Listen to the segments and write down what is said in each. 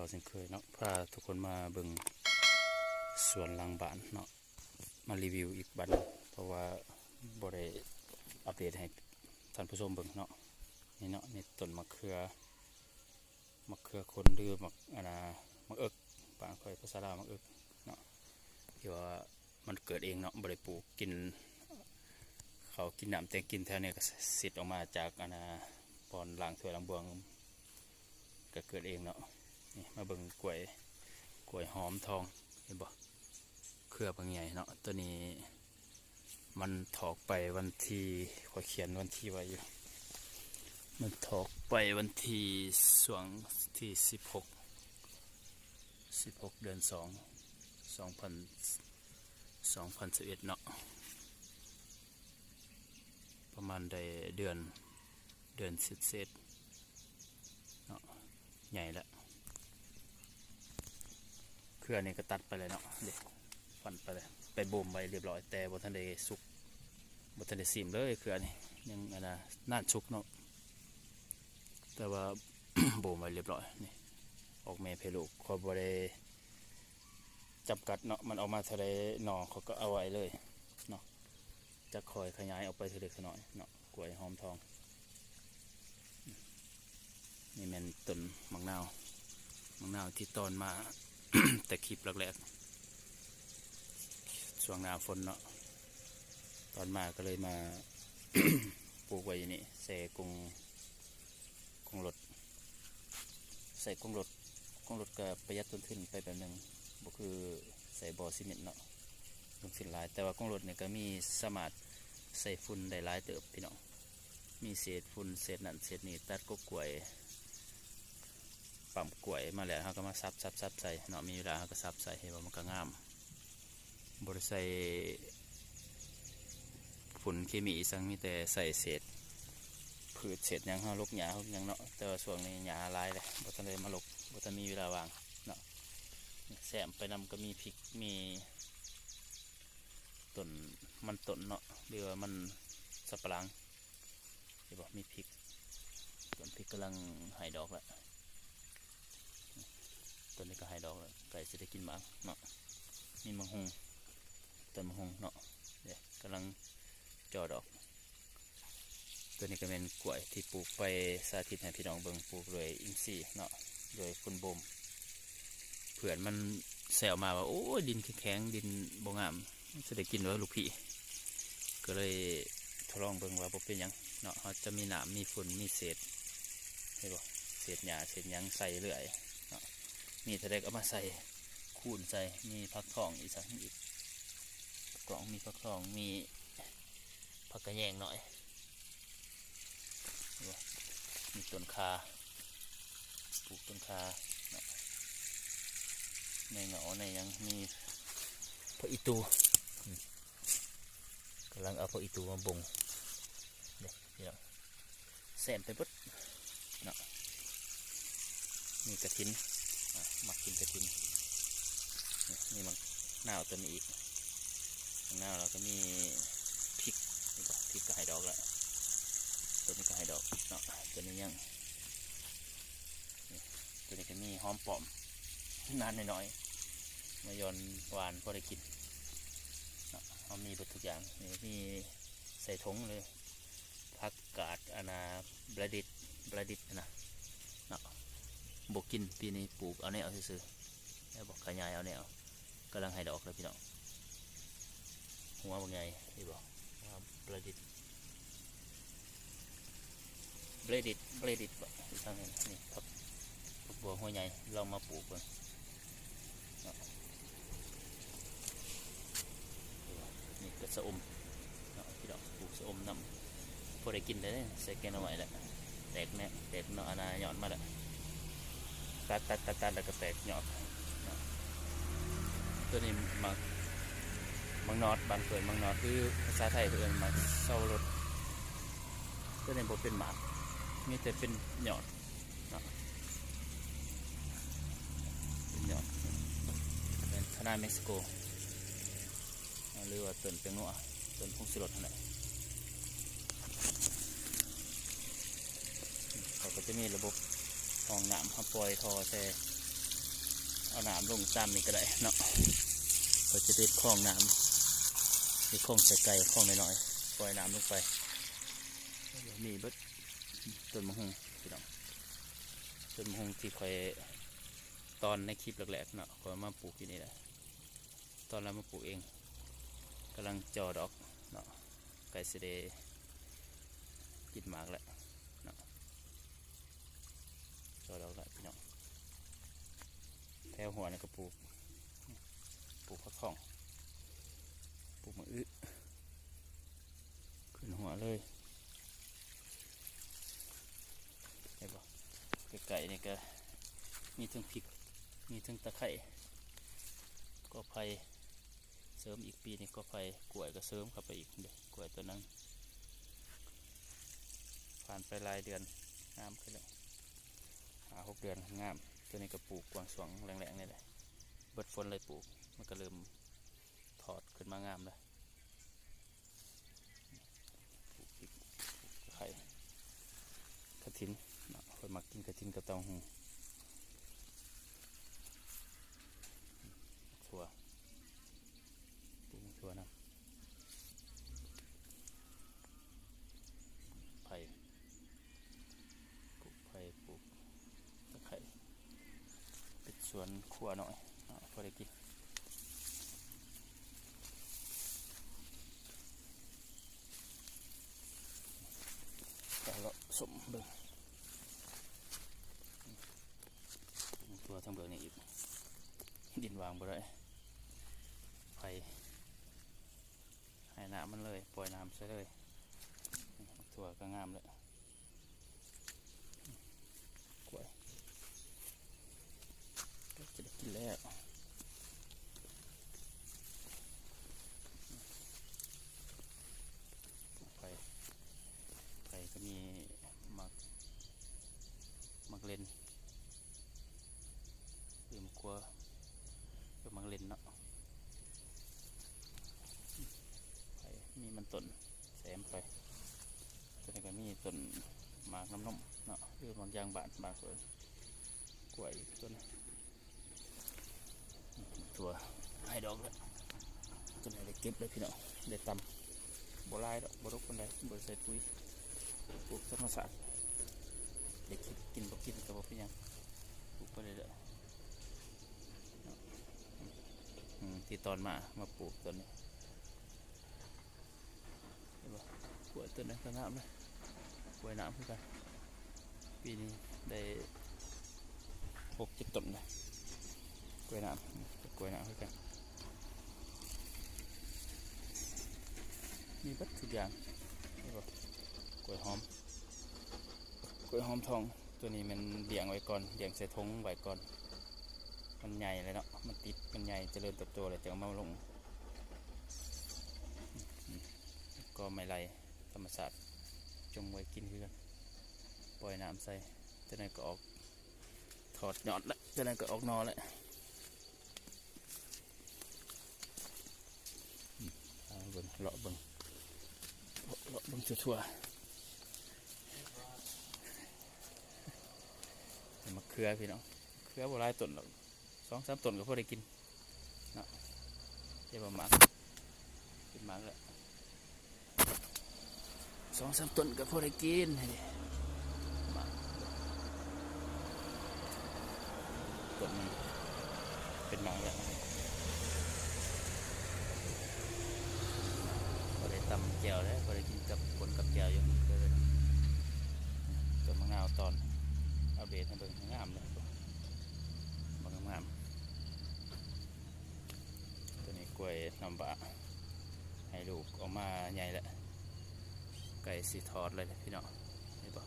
ก่าเช่นเคยเนาะพาทุกคนมาเบิ่งสวนหลังบ้านเนาะมารีวิวอีกบัดหนึ่งเพราะว่าบ่ได้อัปเดตให้ท่านผู้ชมเบิ่งเนาะนี่เนาะนี่ต้นมะเขือมะเขือคนหรือมะอันนะมะเอิกบางคอยภาษาลาวมะเอิกเนาะที่ว่ามันเกิดเองเนาะบ่ได้ปลูกกิน เขากินน้ำแตงกินแถวเนี้ก็สิทธิ์ออกมาจากอันน่ะบอนหล้างถวยล้างบวงก็เกิดเองเนาะ นี่มาเบิ่งกล้วยกล้วยหอมทองเห็นบ่เครือบางใหญ่เนาะตัวนี้มันถอกไปวันที่ขอเขียนวันที่ไว้อยู่ มันถอกไปวันที่สวงที่สิบหกสิบหกเดือนสองสองพันสองพันสิบเอ็ดเนาะประมาณได้เดือนเดือนเศษเศษเนาะใหญ่แล้ว รือนี่ก็ตัดไปเลยเนาะเด็กฟันไปเลยไปบ่มไปเรียบร้อยแต่บทันได้สุกบทันได้สิมเลยเครือนี่ยังอันนะน่านสุกเนาะแต่ว่าบ่มไปเรียบร้อยนี่ออกแม่เพลูกคอบได้จำกัดเนาะมันออกมาท่าไรหนอเขาก็เอาไว้เลยเนาะจะคอยขยายออกไปท่าเล็กน้อยเนาะกล้วยหอมทองนี่แมันต้นมังนาวมังนาวที่ตอนมา แต่คลิปแรกๆช่วงหน้าฝนเนาะตอนมาก็เลยมาปลูกไว้นี่ใส่กงกงรถใส่กงรถกงรถก็ประหยัดต้นทุนไปแบบหนึ่งบ่คือใส่บ่อซีเมนต์เนาะลงสินหลาย แต่ว่ากงรถเนี่ยก็มีสามารถใส่ฝุ่นได้หลายเติบพี่น้องมีเศษฝุ่นเศษนั่นเศษนี่ตัดก็กล้วย ปั๊มกล้วยมาแล้วเขาก็มาซับซับซับใส่เนาะมีเวลาเขาก็ซับใส่ให้ว่ามันก็งามบริใส่ฝุ่นเคมีสังมีแต่ใส่เศษพืชเศษยังเขาลกหญ้าเขายังเนาะแต่ว่าช่วงนี้หญ้าลายเลยบ่ทันได้มาลกบ่ทันมีเวลาว่างเนาะแซมไปนำก็มีพริกมีต้นมันต้นเนาะหรือว่ามันสับปะหลังเห็นบ่มีพริกต้นพริกกำลังให้ดอกแล้ว ต้นนี้ก็ให้ดอกแล้ว ไก่จะได้กินบ้างเนาะมีมังหงต้นมังหงเนาะเดี๋ยวกำลังจอดอก ตัวนี้ก็เป็นกล้วยที่ปลูกไปสาธิตให้พี่น้องเบิ่งปลูกโดยอินทรีย์เนาะโดยคุณบ่มเผื่อนมันแซวมาว่าโอ้ดินแข็งดินบ่งามจะได้กินไว้ลูกพี่ก็เลยทดลองเบิ่งว่าเป็นยังเนาะเขาจะมีหนามมีฝุ่นมีเศษเห็นบ่เศษหญ้าเศษยังใส่เรื่อย มีทะเลก็มาใส่คูนใส่มีพักทองอีกสักอีกกล่องมีพักทองมีผักกระแยงหน่อยมีต้นคาปลูกต้นคาในเหงาในยังมีพระอิตูกำลังเอาพระอิตูมาบ่งเด็กนี่เนาะแซมไปเบเนาะมีกระถิน มักกินกระทินนี่นี่มันหน้าตัวนี้อีกหน้าเราก็มีพริกนี่ก็พริกก็ให้ดอกล้วตัวนี้ก็ให้ดอกเนาะตัวนี้ยังตัวนี้ก็มีหอมปอมนานน่อยๆมายอนหวานพอได้กินเนาะเขามีหมดทุกอย่างนี่มีใส่ถุงเลยผักกาดอานาบลาดิดบลาดิดนะเนาะ บกินปีนี้ปลูกเอาแนวซื่อแล้วบอกขยายเอาแนวกำลังให้ดอกเลยพี่น้องหัวบางไงที่บอกประดิษฐ์เบรดิตเบรดิตบอกทางนี้นี่ครับผักบัวหัวใหญ่เรามาปลูกกันเนาะนี่ก็สะอมเนาะพี่น้องปลูกสะอมน้ำพอได้กินเลยใส่แกงเอาไว้แล้วแตกเนี่ยแตกเนาะอาณาหย่อนมาแล้ว ตัดตัดตัดตัดแล้วก็แตกหยอดตัวนี้มักมังนอดบางส่วนมังนอดคือภาษาไทยเพื่อนมาเศร้ารถตัวนี้บเป็นหมากมีแต่เป็นหยอดเป็นหยอดเป็นคณะเม็กซิโกหรือว่าต้นเป็นงัวต้นพุงสิรถนั่นแหละเขาก็จะมีระบบ ห้องน้ำเขาปล่อยทอใส่เอาหน้ำลงตามนี่ก็ได้เนาะเราจะได้คลองน้ำมีคลองใส่ไก่คลองน้อยๆปล่อยน้ำลงไปนี่เบิดต้นมะฮุงพี่น้องต้นมะฮุงที่คอยตอนในคลิปแรกๆเนาะคอยมาปลูกที่นี่แหละตอนเรามาปลูกเองกำลังจอดอกเนาะไก่เสดกินหมากแล้วเนาะจ อดอกแล้วพี่น้องแถวหัวนี่ก็ปลูกปลูกผักของปลูกมะอึขึ้นหัวเลยเห็นปะไก่นี่ก็มีทั้งพริกมีทั้งตะไคร่ก็ไผ่เสริมอีกปีนี้ก็ไผ่กล้วยก็เสริมเข้าไปอีกเด็กกล้วยตัวนั้นผ่านไปหลายเดือนงามขึ้นแล้ว หาหกเดือนงามตัวนี้ก็ปลูกกวางสวงแรงๆนี่แหละเบิดฝนเลยปลูก มันก็เริ่มถอดขึ้นมางามเลยปลูกพริกปลูกไข่กระถินคนมากกินกระถินกับเต้าหูถั่วปลูกถั่วนะไผ่ปลูกไผ่ปลูกตะไคร้ เป็น สวนครัวหน่อยพอได้กินแต่ละสมเบิ่งตัวทั้งเบิ่งนี่อีกดินวางบ่ได้ไฟให้น้ำมันเลย ปล่อยน้ำใส่เลยตัวก็งามเลยกล้วย กินแล้วไปไปก็มีหมักหมักเลนเตรียมกลัวก็หมักเลนเนาะไปมีมันต้นแซมไปตัวนี้ก็มีต้นหมากน้ำนมเนาะหรือบางอย่างบานบางส่วนกล้วยต้น ตัวให้ดอกเลยจนได้เก็บเลยพี่น้องได้ตำบัวลายดอกบัวรกคนใดบัวใส่ปุ๋ยปลูกธรรมศาสตร์ได้คิดกินบ่กินก็บ่เป็นยังปลูกไปเลยเด้อเนาะอืมที่ตอนมามาปลูกต้นนี้เห็นบ่กล้วยต้นนี้ก็งามเลยกล้วยน้ำคือนกันปีนี้ได้หกเจ็ดต้นเลยกล้วยน้ำ กล้วยน้ำคือกันมีบัดทุกอย่างนี่บ่กล้วยหอมกล้วยหอมทองตัวนี้มันเลี้ยงไว้ก่อนเลี้ยงใส่ทงไว้ก่อน มันใหญ่เลยเนาะมันติดมันใหญ่เจริญเติบโตเลยจะเอามาลงก็ไม่ไรธรรมศาสตร์จงไว้กินคือกันปล่อยน้ำใส่ตัวนั้นก็ออกถอดยอดแล้วตัวนั้นก็ออกนอนแล้ว เลาะเบิ่งเลาะเบิ่งทั่วๆมะเขือพี่น้องเครือโบราณต้นหรอกสองสามต้นก็พอได้กินเนาะเดี๋ยวมาหมักกินหมักแล้วสองสามต้นก็พอได้กินให้ดิหมักต้นนี้เป็นหมักแล้ว พอได้ตำ แจ่วแล้วพอได้กินกับผลกับแจ่วอยู่ก็เลยต้นมะนาวตอนเอาเบสให้เบิ่งงามเลยบางงามตัวนี้กล้วยน้ำบะให้ลูกออกมาใหญ่แล้วไก่สีทอดเลยพี่น้องนี่ปะ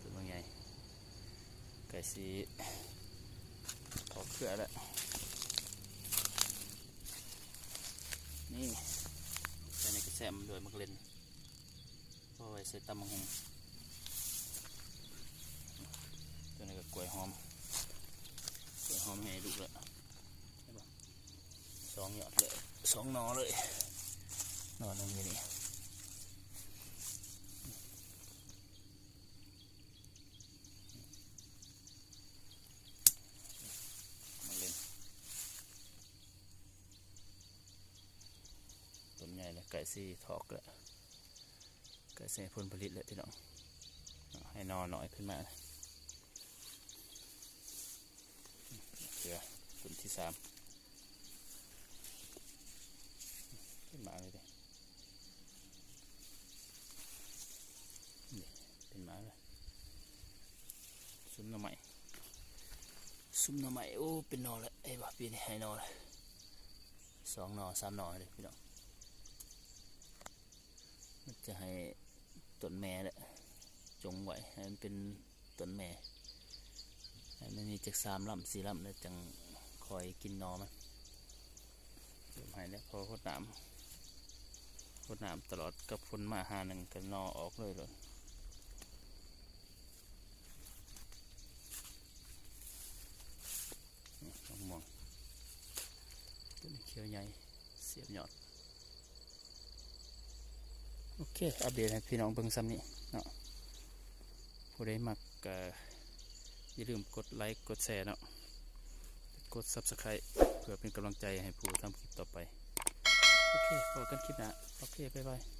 ตัวบางใหญ่ไก่สีทอดเครือแล้วนี่ ใส่ในกระแสมโดยมักเล่นก็ไว้ใส่ตำมังหงตัวนี้ก็กล้วยหอมกล้วยหอมให้ดูเลยสองหยอดเลยสองนอเลยนอนตรงนี้ ก่สีถอกแล้วไก่สีผลผลิตแล้วพี่น้องให้นอนหน่อยขึ้นมาเสือต้นที่สามขึ้นมาเลยดินี่เป็นมาเลยซุ้มหน่อไม้ซุ้มหน่อไม้โอ้เป็นนอแล้วไอ้บ้าปีนี้ให้นอเลยสองนอสามนอเลยพี่น้อง จะให้ต้นแม่แหละจงไว้ให้มันเป็นต้นแม่ให้มันมีจากสามลำสี่ลำแล้วจังคอยกินนอมันเริ่มให้แล้วพอพดน้ำพดน้ำตลอดกับฝนมาหาหนึ่งกันนอออกเลยเลยนี่มะม่วงต้นนี้เขียวใหญ่เสียบยอด โอเค อัปเดตให้พี่น้องเบิ่งซ้ำนี้เนาะผู้ใดมักก็อย่าลืมกดไลค์กดแชร์เนาะกด Subscribe เพื่อเป็นกำลังใจให้ผู้ทำคลิปต่อไป โอเคพอกันคลิปหน้าโอเค บ๊ายบาย